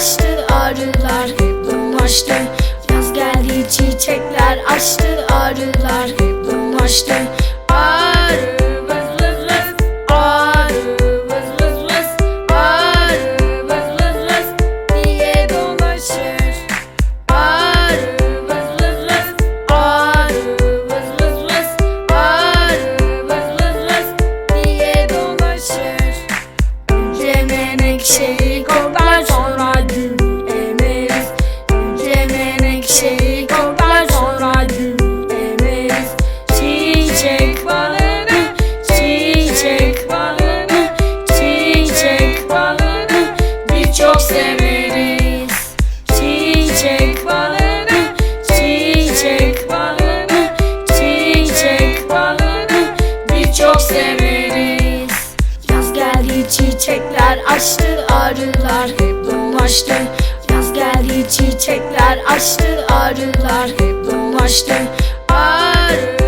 açtı ağrılar dolaştı. Yaz geldi çiçekler açtı ağrılar dolaştı. açtı Ağrılar hep dolaştı. Yaz geldi çiçekler açtı Ağrılar hep dolaştı. Ağrı